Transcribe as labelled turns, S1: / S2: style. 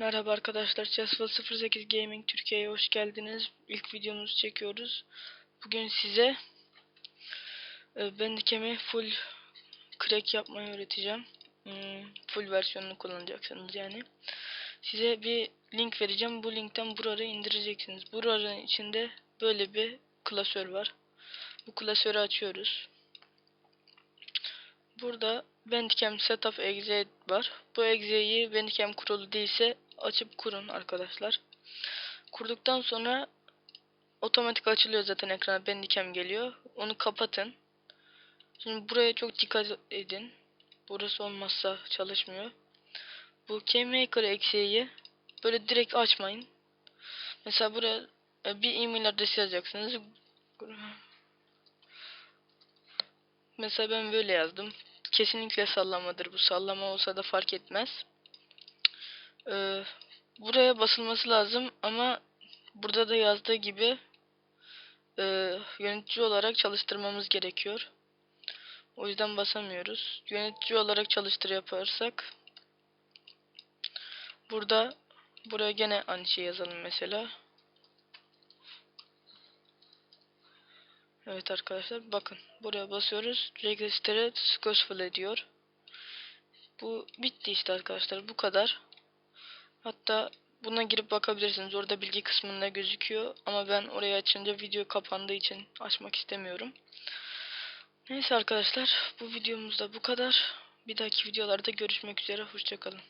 S1: Merhaba arkadaşlar, Chessful 08 Gaming Türkiye'ye hoş geldiniz. İlk videomuzu çekiyoruz. Bugün size e, Bandicam'i full crack yapmayı öğreteceğim. Hmm, full versiyonunu kullanacaksınız yani. Size bir link vereceğim. Bu linkten buraya indireceksiniz. Buranın içinde böyle bir klasör var. Bu klasörü açıyoruz. Burada Bandicam Setup Exe var. Bu exe'yi Bandicam kurulu değilse açıp kurun arkadaşlar. Kurduktan sonra otomatik açılıyor zaten ekrana Bandicam geliyor. Onu kapatın. Şimdi buraya çok dikkat edin. Burası olmazsa çalışmıyor. Bu KeyMaker exe'yi böyle direkt açmayın. Mesela buraya e, bir e-mail adresi yazacaksınız. Mesela ben böyle yazdım. Kesinlikle sallamadır bu. Sallama olsa da fark etmez. Ee, buraya basılması lazım ama burada da yazdığı gibi e, yönetici olarak çalıştırmamız gerekiyor. O yüzden basamıyoruz. Yönetici olarak çalıştır yaparsak burada buraya gene aynı şey yazalım mesela. Evet arkadaşlar bakın buraya basıyoruz. Register successful diyor. Bu bitti işte arkadaşlar bu kadar. Hatta buna girip bakabilirsiniz. Orada bilgi kısmında gözüküyor. Ama ben orayı açınca video kapandığı için açmak istemiyorum. Neyse arkadaşlar bu videomuzda bu kadar. Bir dahaki videolarda görüşmek üzere. Hoşçakalın.